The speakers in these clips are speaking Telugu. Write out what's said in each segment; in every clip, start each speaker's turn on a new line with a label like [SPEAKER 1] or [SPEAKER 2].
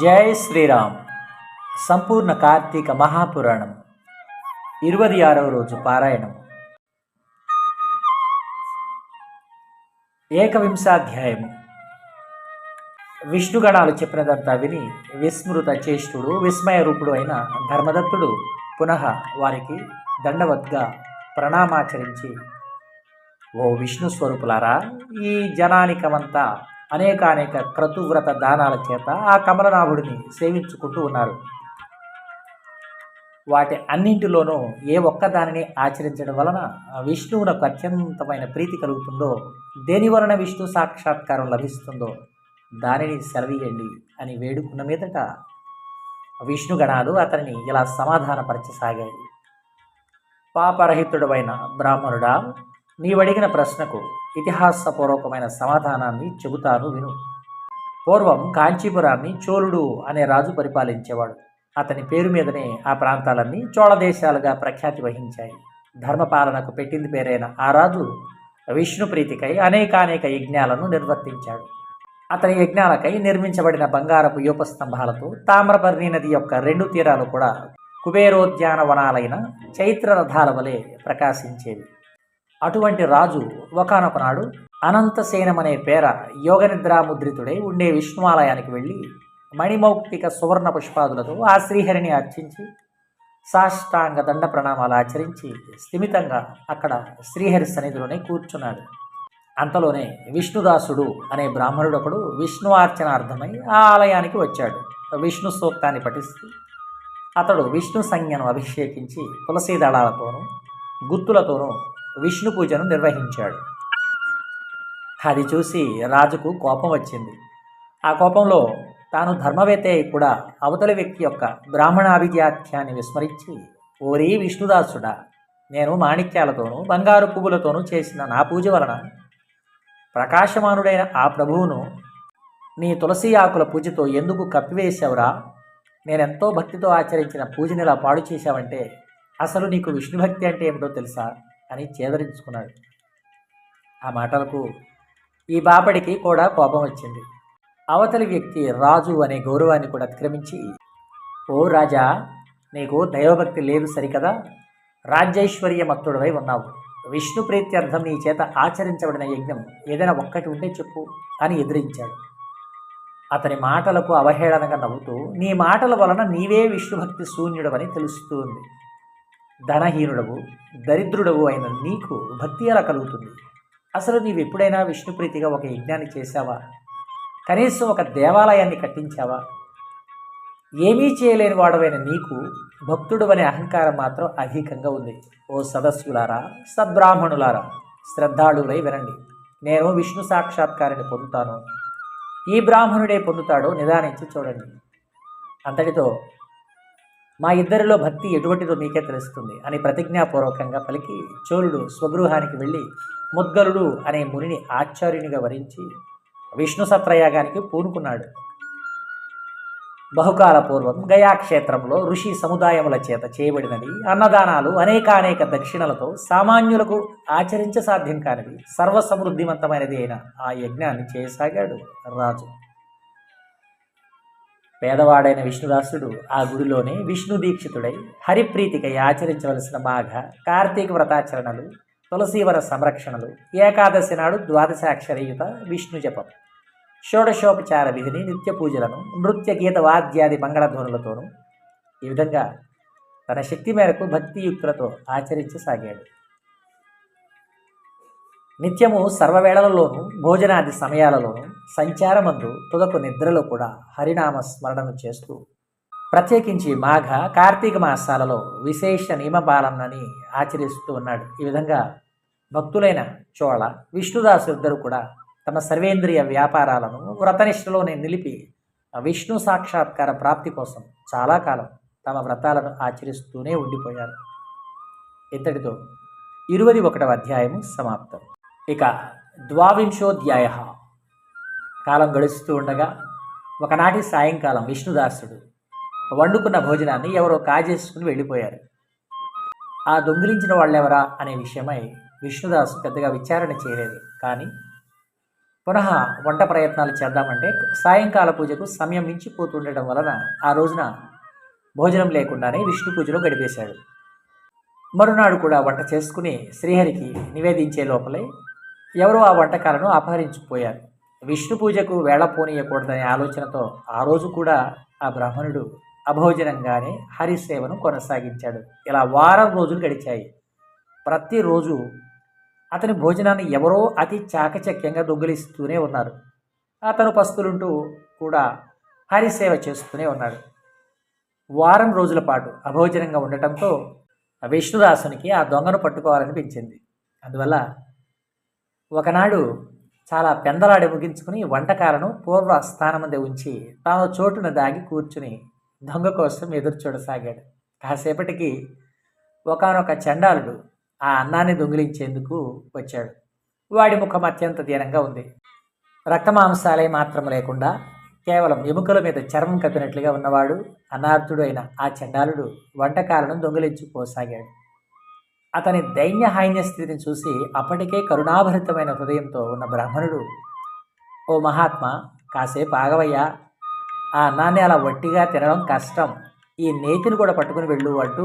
[SPEAKER 1] జై శ్రీరామ్. సంపూర్ణ కార్తీక మహాపురాణం. ఇరవై ఆరవ రోజు పారాయణం. ఏకవింశాధ్యాయము. విష్ణుగణాలు చెప్పినదంతా విని విస్మృత చేష్టుడు విస్మయ రూపుడు అయిన ధర్మదత్తుడు పునః వారికి దండవద్గా ప్రణామాచరించి ఓ విష్ణు స్వరూపులారా ఈ జనానికమంతా అనేకానేక క్రతువ్రత దానాల చేత ఆ కమలనాభుడిని సేవించుకుంటూ ఉన్నారు. వాటి అన్నింటిలోనూ ఏ ఒక్క దానిని ఆచరించడం వలన విష్ణువునకు అత్యంతమైన ప్రీతి కలుగుతుందో దేని వలన విష్ణు సాక్షాత్కారం లభిస్తుందో దానిని సెలవీయండి అని వేడుకున్న మీదట విష్ణుగణాలు అతనిని ఇలా సమాధానపరచసాగాయి. పాపరహితుడమైన బ్రాహ్మణుడా నీవడిగిన ప్రశ్నకు ఇతిహాసపూర్వకమైన సమాధానాన్ని చెబుతాను విను. పూర్వం కాంచీపురాన్ని చోళుడు అనే రాజు పరిపాలించేవాడు. అతని పేరు మీదనే ఆ ప్రాంతాలన్నీ చోళ దేశాలుగా ప్రఖ్యాతి వహించాయి. ధర్మపాలనకు పెట్టింది పేరైన ఆ రాజు విష్ణు ప్రీతికై అనేకానేక యజ్ఞాలను నిర్వర్తించాడు. అతని యజ్ఞాలకై నిర్మించబడిన బంగారపు యూపస్తంభాలతో తామ్రపర్ణి నది యొక్క రెండు తీరాలు కూడా కుబేరోద్యానవనాలైన చైత్ర రథాల వలె ప్రకాశించేవి. అటువంటి రాజు ఒకనొకనాడు అనంతసేనమనే పేర యోగనిద్రాముద్రితుడై ఉండే విష్ణువాలయానికి వెళ్ళి మణిమౌక్తిక సువర్ణ పుష్పాదులతో ఆ శ్రీహరిని అర్చించి సాష్టాంగ దండ ప్రణామాలు ఆచరించి స్థిమితంగా అక్కడ శ్రీహరి సన్నిధిలోనే కూర్చున్నాడు. అంతలోనే విష్ణుదాసుడు అనే బ్రాహ్మణుడు ఒకడు విష్ణు అర్చనార్థమై ఆ ఆలయానికి వచ్చాడు. విష్ణు సూక్తాన్ని పఠిస్తూ అతడు విష్ణు సంజ్ఞను అభిషేకించి తులసీ దళాలతోనూ గుత్తులతోనూ విష్ణు పూజను నిర్వహించాడు. అది చూసి రాజుకు కోపం వచ్చింది. ఆ కోపంలో తాను ధర్మవేత్త కూడా అవతలి వ్యక్తి యొక్క బ్రాహ్మణాభిజాత్యాన్ని విస్మరించి ఓరి విష్ణుదాసుడా నేను మాణిక్యాలతోనూ బంగారు పువ్వులతోనూ చేసిన నా పూజ వలన ప్రకాశమానుడైన ఆ ప్రభువును నీ తులసి ఆకుల పూజతో ఎందుకు కప్పివేశావురా? నేనెంతో భక్తితో ఆచరించిన పూజని ఇలా పాడు చేశావంటే అసలు నీకు విష్ణుభక్తి అంటే ఏమిటో తెలుసా? అని చేదరించుకున్నాడు. ఆ మాటలకు ఈ బాపడికి కూడా కోపం వచ్చింది. అవతలి వ్యక్తి రాజు అనే గౌరవాన్ని కూడా అతిక్రమించి ఓ రాజా నీకు దైవభక్తి లేదు సరికదా? రాజ్యైశ్వర్యమత్తుడవై ఉన్నావు. విష్ణు ప్రీత్యర్థం నీ చేత ఆచరించబడిన యజ్ఞం ఏదైనా ఒక్కటి ఉంటే చెప్పు అని ఎదిరించాడు. అతని మాటలకు అవహేళనగా నవ్వుతూ నీ మాటల వలన నీవే విష్ణుభక్తి శూన్యుడవని తెలుస్తూ ఉంది. ధనహీనుడవు దరిద్రుడవు అయిన నీకు భక్తి ఎలా కలుగుతుంది? అసలు నీవు ఎప్పుడైనా విష్ణుప్రీతిగా ఒక యజ్ఞాన్ని చేశావా? కనీసం ఒక దేవాలయాన్ని కట్టించావా? ఏమీ చేయలేని వాడవైన నీకు భక్తుడు అనే అహంకారం మాత్రం అధికంగా ఉంది. ఓ సదస్సులారా సద్బ్రాహ్మణులారా శ్రద్ధాళులై వినండి. నేను విష్ణు సాక్షాత్కారాన్ని పొందుతాను. ఈ బ్రాహ్మణుడే పొందుతాడో నిదానించి చూడండి. అంతటితో మా ఇద్దరిలో భక్తి ఎటువంటిదో మీకే తెలుస్తుంది అని ప్రతిజ్ఞాపూర్వకంగా పలికి చోళుడు స్వగృహానికి వెళ్ళి ముద్గలుడు అనే మునిని ఆచార్యునిగా వరించి విష్ణు సత్రయాగానికి పూనుకున్నాడు. బహుకాల పూర్వం గయాక్షేత్రంలో ఋషి సముదాయముల చేత చేయబడినది అన్నదానాలు అనేకానేక దక్షిణలతో సామాన్యులకు ఆచరించ సాధ్యం కానిది. సర్వసమృద్ధిమంతమైనది అయిన ఆ యజ్ఞాన్ని చేయసాగాడు రాజు. పేదవాడైన విష్ణుదాసుడు ఆ గుడిలోనే విష్ణు దీక్షితుడై హరిప్రీతికై ఆచరించవలసిన మాఘ కార్తీక వ్రతాచరణలు తులసీవర సంరక్షణలు ఏకాదశి నాడు ద్వాదశాక్షరయుత విష్ణు జపం షోడశోపచార విధిని నిత్య పూజలను నృత్య గీత వాద్యాది మంగళధ్వనులతోనూ ఈ విధంగా తన శక్తి మేరకు భక్తియుక్తులతో ఆచరించసాగాడు. నిత్యము సర్వవేళలలోనూ భోజనాది సమయాలలోనూ సంచారమందు తుదకు నిద్రలో కూడా హరినామ స్మరణను చేస్తూ ప్రత్యేకించి మాఘ కార్తీక మాసాలలో విశేష నియమపాలనని ఆచరిస్తూ ఉన్నాడు. ఈ విధంగా భక్తులైన చోళ విష్ణుదాసు ఇద్దరు కూడా తమ సర్వేంద్రియ వ్యాపారాలను వ్రతనిష్టలోనే నిలిపి విష్ణు సాక్షాత్కార ప్రాప్తి కోసం చాలా కాలం తమ వ్రతాలను ఆచరిస్తూనే ఉండిపోయారు. ఇంతటితో ఇరవై ఒకటవ అధ్యాయము సమాప్తం. ఇక ద్వావింశోధ్యాయ. కాలం గడుస్తూ ఉండగా ఒకనాటి సాయంకాలం విష్ణుదాసుడు వండుకున్న భోజనాన్ని ఎవరో కాజేసుకుని వెళ్ళిపోయారు. ఆ దొంగిలించిన వాళ్ళెవరా అనే విషయమై విష్ణుదాసు పెద్దగా విచారణ చేయలేదు. కానీ పునః వంట ప్రయత్నాలు చేద్దామంటే సాయంకాల పూజకు సమయం మించిపోతుండటం వలన ఆ రోజున భోజనం లేకుండానే విష్ణు పూజలో గడిపేశాడు. మరునాడు కూడా వంట చేసుకుని శ్రీహరికి నివేదించే లోపలే ఎవరో ఆ వంటకాలను అపహరించిపోయారు? విష్ణు పూజకు వేళ పోనీయకూడదనే ఆలోచనతో ఆ రోజు కూడా ఆ బ్రాహ్మణుడు అభోజనంగానే హరిసేవను కొనసాగించాడు. ఇలా వారం రోజులు గడిచాయి. ప్రతిరోజు అతని భోజనాన్ని ఎవరో అతి చాకచక్యంగా దొంగిలిస్తూనే ఉన్నారు. అతను పస్తులుంటూ కూడా హరిసేవ చేస్తూనే ఉన్నాడు. వారం రోజుల పాటు అభోజనంగా ఉండటంతో విష్ణుదాసునికి ఆ దొంగను పట్టుకోవాలనిపించింది. అందువల్ల ఒకనాడు చాలా పెందలాడి ముగించుకుని వంటకాలను పూర్వ స్థానమందే ఉంచి తాను చోటున దాగి కూర్చుని దొంగ కోసం ఎదురు చూడసాగాడు. కాసేపటికి ఒకానొక చండాలుడు ఆ అన్నాన్ని దొంగిలించేందుకు వచ్చాడు. వాడి ముఖం అత్యంత దీనంగా ఉంది. రక్తమాంసాలే మాత్రం లేకుండా కేవలం ఎముకల మీద చర్మం కప్పినట్లుగా ఉన్నవాడు అనార్థుడు అయిన ఆ చండాలుడు వంటకాలను దొంగిలించుకోసాగాడు అతని దైన్య స్థితిని చూసి అప్పటికే కరుణాభరితమైన హృదయంతో ఉన్న బ్రాహ్మణుడు ఓ మహాత్మా కాసేపు ఆగవయ్యా. ఆ అన్నాన్ని అలా వట్టిగా తినడం కష్టం. ఈ నేతిని కూడా పట్టుకుని వెళ్ళు అంటూ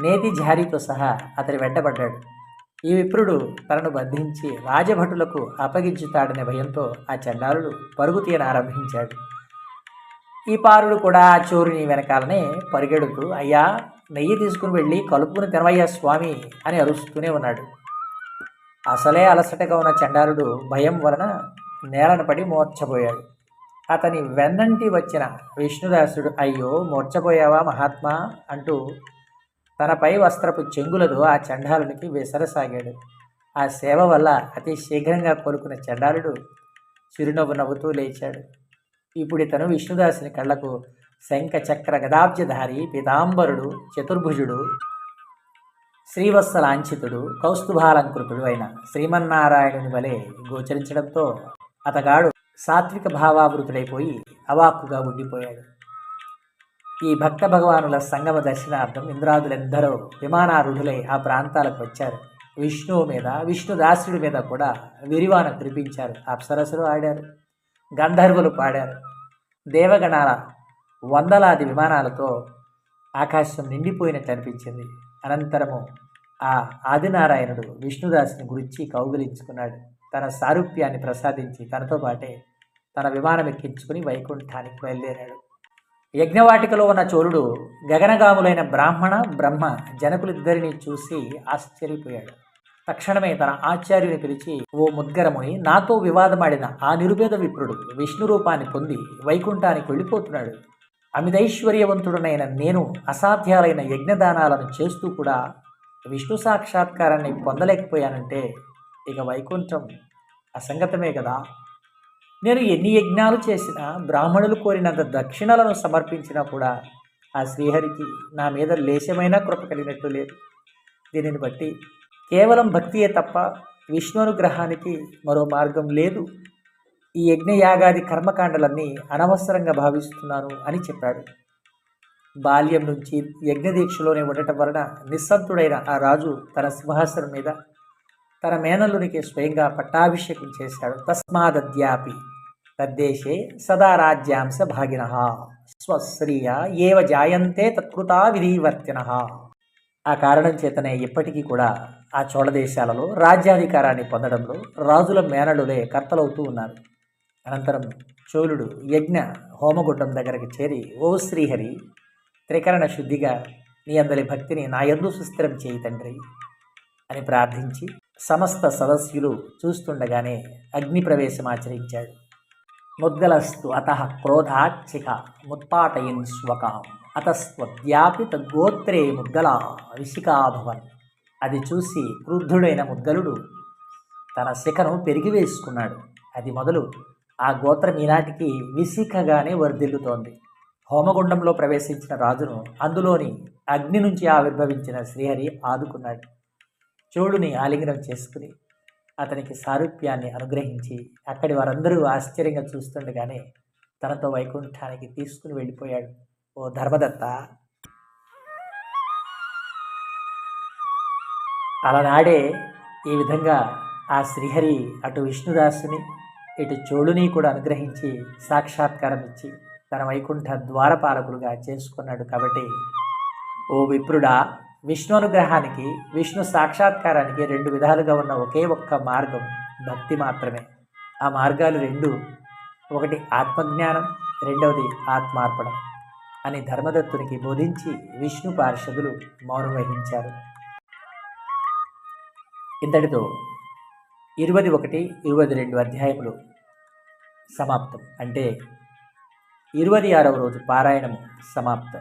[SPEAKER 1] నేతి జారీతో సహా అతని వెంటబడ్డాడు. ఈ విప్రుడు తనను బంధించి రాజభటులకు అప్పగించుతాడనే భయంతో ఆ చండాలుడు పరుగు తీయన ఆరంభించాడు. ఈ పారుడు కూడా ఆ చోరుని వెనకాలనే పరిగెడుతూ అయ్యా నెయ్యి తీసుకుని వెళ్ళి కలుపుకుని తినవయ్యా స్వామి అని అరుస్తూనే ఉన్నాడు. అసలే అలసటగా ఉన్న చండాలుడు భయం వలన నేలను పడి మూర్చబోయాడు అతని వెన్నంటి వచ్చిన విష్ణుదాసుడు అయ్యో మూర్చపోయావా మహాత్మా అంటూ తనపై వస్త్రపు చెంగులతో ఆ చండాలునికి విసరసాగాడు. ఆ సేవ వల్ల అతి శీఘ్రంగా కోలుకున్న చండాలుడు చిరునవ్వు నవ్వుతూ లేచాడు. ఇప్పుడు ఇతను విష్ణుదాసుని కళ్ళకు శంఖ చక్ర గదాబ్జధారి పీతాంబరుడు చతుర్భుజుడు శ్రీవత్సలాంఛితుడు కౌస్తుభాలంకృతుడు అయిన శ్రీమన్నారాయణుని వలె గోచరించడంతో అతగాడు సాత్విక భావావృతుడైపోయి అవాక్కుగా ఉండిపోయాడు. ఈ భక్త భగవానుల సంగమ దర్శనార్థం ఇంద్రాదులెందరో విమానారుఢులై ఆ ప్రాంతాలకు వచ్చారు. విష్ణువు మీద విష్ణుదాసుడి మీద కూడా విరివాన కురిపించారు. అప్సరసులు ఆడారు. గంధర్వులు పాడారు. దేవగణాల వందలాది విమానాలతో ఆకాశం నిండిపోయినట్టు అనిపించింది. అనంతరము ఆ ఆదినారాయణుడు విష్ణుదాసుని గురించి కౌగిలించుకున్నాడు. తన సారూప్యాన్ని ప్రసాదించి తనతో పాటే తన విమానం ఎక్కించుకుని వైకుంఠానికి బయలుదేరాడు. యజ్ఞవాటికలో ఉన్న చోరుడు గగనగాములైన బ్రాహ్మణ బ్రహ్మ జనకులిద్దరిని చూసి ఆశ్చర్యపోయాడు. తక్షణమే తన ఆచార్యుని పిలిచి ఓ ముద్గరముని నాతో వివాదమాడిన ఆ నిరుపేద విప్రుడు విష్ణు రూపాన్ని పొంది వైకుంఠానికి వెళ్ళిపోతున్నాడు. అమితైశ్వర్యవంతుడనైన నేను అసాధ్యాలైన యజ్ఞదానాలను చేస్తూ కూడా విష్ణు సాక్షాత్కారాన్ని పొందలేకపోయానంటే ఇక వైకుంఠం అసంగతమే కదా. నేను ఎన్ని యజ్ఞాలు చేసినా బ్రాహ్మణులు కోరినంత దక్షిణలను సమర్పించినా కూడా ఆ శ్రీహరికి నా మీద లేశమైన కృప కలిగినట్టు లేదు. దీనిని బట్టి కేవలం భక్తియే తప్ప విష్ణునుగ్రహానికి మరో మార్గం లేదు. ఈ యజ్ఞయాగాది కర్మకాండలన్నీ అనవసరంగా భావిస్తున్నాను అని చెప్పాడు. బాల్యం నుంచి యజ్ఞదీక్షలోనే ఉండటం వలన నిస్సంతుడైన ఆ రాజు తన సింహాసనం మీద తన మేనల్లునికి స్వయంగా పట్టాభిషేకం చేశాడు. తస్మాదద్యాపి తద్దేశే సదా రాజ్యాంశ భాగిన. స్వశ్రీయ ఏవ జాయంతే తత్కృతా విధివర్తిన. ఆ కారణం చేతనే ఇప్పటికీ కూడా ఆ చోళ దేశాలలో రాజ్యాధికారాన్ని పొందడంలో రాజుల మేనలులే కర్తలవుతూ ఉన్నారు. అనంతరం చోళుడు యజ్ఞ హోమగుండం దగ్గరికి చేరి ఓ శ్రీహరి త్రికరణ శుద్ధిగా నీ అందరి భక్తిని నా ఎందు సుస్థిరం చేయి తండ్రి అని ప్రార్థించి సమస్త సదస్యులు చూస్తుండగానే అగ్ని ప్రవేశం ఆచరించాడు. ముద్గలస్తు అత క్రోధాచ్చిక ముత్పాటయన్ స్వకాం అతస్వద్యాపి తద్గోత్రే ముద్గల విశికాభవన్ అది చూసి క్రుద్ధుడైన ముద్గలుడు తన శిఖను పెరిగివేసుకున్నాడు అది మొదలు ఆ గోత్రం ఈనాటికి విసికగానే వర్ధిల్లుతోంది. హోమగుండంలో ప్రవేశించిన రాజును అందులోని అగ్ని నుంచి ఆవిర్భవించిన శ్రీహరి ఆదుకున్నాడు. చోడుని ఆలింగనం చేసుకుని అతనికి సారూప్యాన్ని అనుగ్రహించి అక్కడి వారందరూ ఆశ్చర్యంగా చూస్తుండగానే తనతో వైకుంఠానికి తీసుకుని వెళ్ళిపోయాడు ఓ ధర్మదత్త. అలనాడే ఈ విధంగా ఆ శ్రీహరి అటు విష్ణుదాసుని ఇటు చోళుని కూడా అనుగ్రహించి సాక్షాత్కారం ఇచ్చి తన వైకుంఠ ద్వారపాలకులుగా చేసుకున్నాడు కాబట్టి ఓ విప్రుడా విష్ణు అనుగ్రహానికి విష్ణు సాక్షాత్కారానికి రెండు విధాలుగా ఉన్న ఒకే ఒక్క మార్గం భక్తి మాత్రమే. ఆ మార్గాలు రెండు. ఒకటి ఆత్మజ్ఞానం రెండవది ఆత్మార్పణం అని ధర్మదత్తునికి బోధించి విష్ణు పార్షదులు మౌనం వహించారు. ఇంతటితో ఇరవై ఒకటి ఇరవై రెండు అధ్యాయములు సమాప్తం. అంటే ఇరవై ఆరవ రోజు పారాయణము సమాప్తం.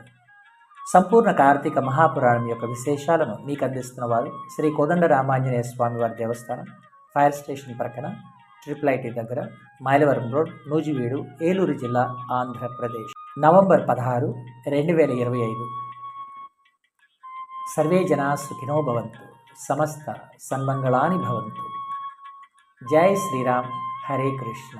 [SPEAKER 1] సంపూర్ణ కార్తీక మహాపురాణం యొక్క విశేషాలను మీకు అందిస్తున్న వారు శ్రీ కోదండ రామాంజనేయ స్వామివారి దేవస్థానం ఫైర్ స్టేషన్ ప్రక్కన ట్రిపుల్ ఐటీ దగ్గర మైలవరం రోడ్ నూజివీడు ఏలూరు జిల్లా ఆంధ్రప్రదేశ్. నవంబర్ పదహారు రెండు వేల ఇరవై ఐదు. సర్వే జనా సుఖినో భవంతు. సమస్త సన్మంగళాని భవంతు. జై శ్రీరామ్. హరే కృష్ణ.